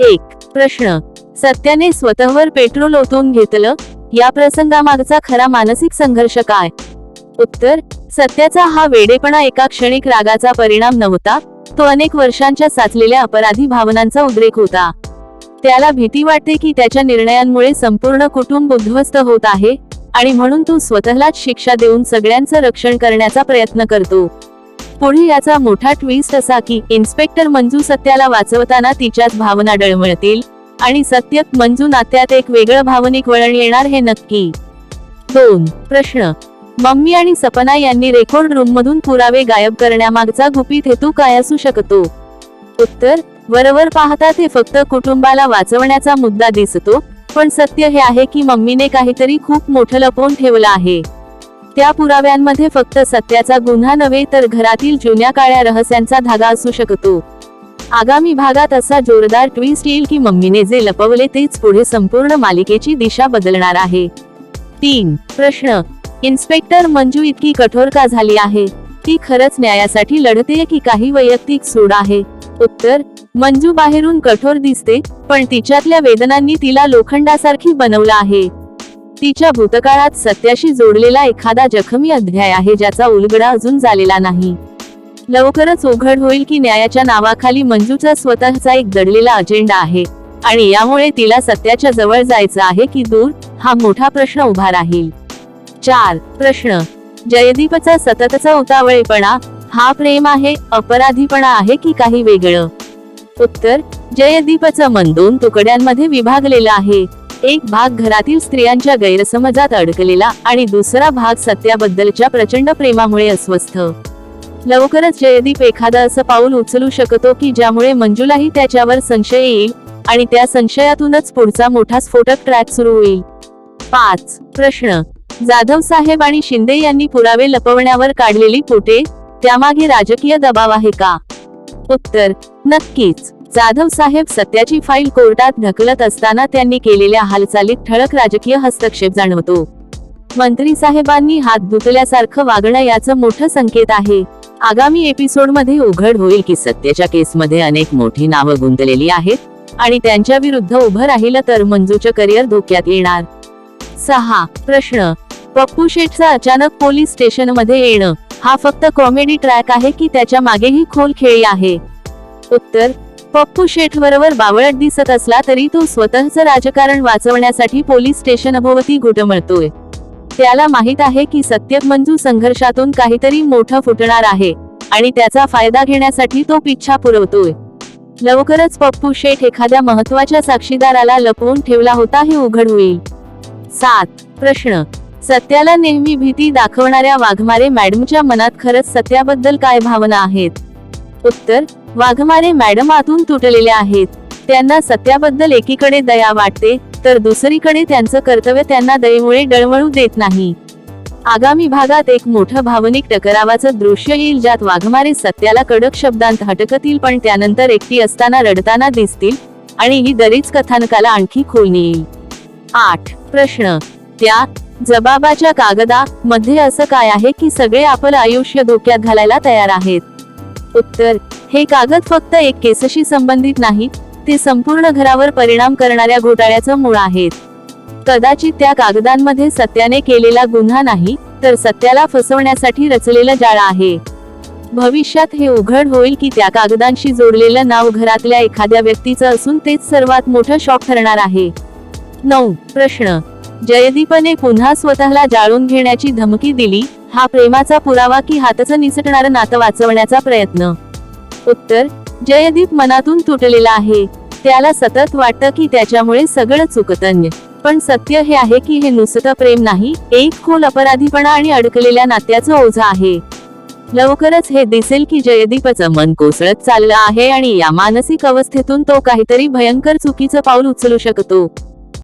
एक प्रश्न. सत्याने स्वतःवर पेट्रोल ओतून घेतलं या प्रसंगामागचा खरा मानसिक संघर्ष काय? उत्तर सत्याचा हा वेडेपणा एका क्षणिक रागाचा परिणाम नव्हता तो अनेक वर्षांच्या साचलेल्या अपराधी भावनांचा उद्रेक होता. त्याला भीती वाटते की त्याच्या निर्णयांमुळे संपूर्ण कुटुंब उद्ध्वस्त होत आहे आणि म्हणून तो स्वतःलाच शिक्षा देऊन सगळ्यांचं रक्षण करण्याचा प्रयत्न करतो. पुढे याचा मोठा ट्विस्ट असा की इन्स्पेक्टर मंजू सत्याला वाचवताना तिच्यात भावना डळमळतील आणि सत्य मंजू नात्यात एक वेगळं भावनिक वळण येणार हे नक्की. दोन प्रश्न. मम्मी आणि सपना यांनी रेकॉर्ड रूम मधून पुरावे गायब करण्यामागचा गुपित हेतू काय असू शकतो? उत्तर वरवर पाहता ते फक्त कुटुंबाला वाचवण्याचा मुद्दा दिसतो पण सत्य हे आहे की मम्मीने काहीतरी खूप मोठं लपवून ठेवलं आहे. त्या पुराव्यांमध्ये फक्त सत्याचा गुन्हा नव्हे तर घरातील जुन्या काळ्या रहस्यांचा धागा असू शकतो. आगामी भागात असा जोरदार ट्विस्ट येईल की मम्मीने जे लपवले तेच पुढे संपूर्ण मालिकेची दिशा बदलणार आहे. तीन. प्रश्न. इन्स्पेक्टर मंजू इतकी कठोर का झाली आहे? ती खरंच न्यायासाठी लढते की काही वैयक्तिक सूड आहे? उत्तर. मंजू बाहेरून कठोर दिसते पण तिच्यातल्या वेदनांनी तिला लोखंडासारखी बनवलं आहे. तिच्या भूतकाळात सत्याशी जोडलेला एखादा जखमी अध्याय आहे ज्याचा उलगडा अजून झालेला नाही. लवकरच उघड होईल की न्यायाच्या नावाखाली मंजूचा स्वतःचा एक दडलेला अजेंडा आहे आणि यामुळे तिला सत्याच्या जवळ जायचं आहे की दूर हा मोठा प्रश्न उभा राहील. चार प्रश्न. जयदीपचा सततचा उतावळेपणा हा प्रेम आहे अपराधीपणा आहे की काही वेगळं? उत्तर. जयदीपचं मन दोन तुकड्यांमध्ये विभागलेलं आहे. एक भाग घरातील स्त्रियांच्या गैरसमजात अडकलेला आणि दुसरा भाग सत्याबद्दलच्या प्रचंड प्रेमामुळे अस्वस्थ. लवकरच जयदीप एखादा असं पाऊल उचलू शकतो की ज्यामुळे मंजूलाही त्याच्यावर संशय येईल आणि त्या संशयातूनच पुढचा मोठा स्फोटक ट्रॅक सुरू होईल. पाच. प्रश्न. जाधव साहेब आणि शिंदे यांनी पुरावे लपवण्यावर काढलेली पोटे त्यामागे राजकीय दबाव आहे का? उत्तर. नक्कीच. जाधव साहेब सत्याची फाईल कोर्टात ढकलत असताना त्यांनी केलेल्या हालचालीत ठळक राजकीय हस्तक्षेप जाणवतो. मंत्री साहेबांनी हात धुतल्यासारखं वागणं याचं मोठं संकेत आहे. आगामी एपिसोडमध्ये उघड होईल की सत्याच्या केसमध्ये अनेक मोठी नावं गुंतलेली आहेत आणि त्यांच्या विरुद्ध उभं राहिलं तर मंजूचं करिअर धोक्यात येणार. सहा प्रश्न. पप्पू शेठचा अचानक पोलीस स्टेशनमध्ये येणं हा फक्त कॉमेडी ट्रॅक आहे की त्याच्या मागेही खोल खेळी आहे? उत्तर. पप्पू शेठ बरोबर बावळट दिसत असला तरी तो स्वतःच राजकारण वाचवण्यासाठी पोलीस स्टेशन अभोवती घुटमळतोय. त्याला माहीत आहे की सत्य मंजू संघर्षातून काहीतरी मोठं फुटणार आहे आणि त्याचा फायदा घेण्यासाठी तो पिच्छा पुरवतोय. लवकरच पप्पू शेठ एखाद्या महत्त्वाच्या साक्षीदाराला लपवून ठेवला होता हे उघड होईल. सात. प्रश्न. सत्याला नेहमी भीती दाखवणाऱ्या वाघमारे मॅडमच्या मनात खरंच सत्याबद्दल काय भावना आहेत? उत्तर वाघमारे मॅडम आतून तुटलेल्या आहेत. त्यांना सत्याबद्दल एकीकडे दया वाटते तर दुसरीकडे त्यांचं कर्तव्य त्यांना दयेमुळे डळमळू देत नाही. आगामी भागात एक मोठं भावनिक टकरावाचं दृश्य येईल ज्यात वाघमारे सत्याला कडक शब्दांत हटकतील पण त्यानंतर एकटी असताना रडताना दिसतील आणि ही दरीच कथानकाला आणखी खोल येईल आठ प्रश्न. त्या जबाबाच्या कागदा मध्ये असं काय आहे की सगळे आपलं आयुष्य धोक्यात घालायला तयार आहेत? उत्तर. हे कागद फक्त एक केसशी संबंधित नाही ते संपूर्ण घरावर परिणाम करणाऱ्या घोटाळ्याचं मूळ आहेत. कदाचित त्या कागदांमध्ये सत्याने केलेला गुन्हा नाही तर सत्याला फसवण्यासाठी रचलेलं जाळ आहे. भविष्यात हे उघड होईल की त्या कागदांशी जोडलेलं नाव घरातल्या एखाद्या व्यक्तीचं असून तेच सर्वात मोठं शॉक ठरणार आहे. नऊ. प्रश्न. जयदीपने पुन्हा स्वतःला जाळून घेण्याची धमकी दिली. हा प्रेमाचा पुरावा की हातचं निसटणारं नातं वाचवण्याचा प्रयत्न. उत्तर जयदीप मनातून तुटलेला आहे. त्याला सतत वाटतं की त्याच्यामुळे सगळं चुकतन्य पण सत्य हे आहे की हे नुसतं प्रेम नाही एक खोल अपराधीपणा आणि अडकलेल्या नात्याचं ओझं आहे. लवकरच हे दिसेल की जयदीपचं मन कोसळत चाललं आहे आणि या मानसिक अवस्थेतून तो काहीतरी भयंकर चुकीचं पाऊल उचलू शकतो.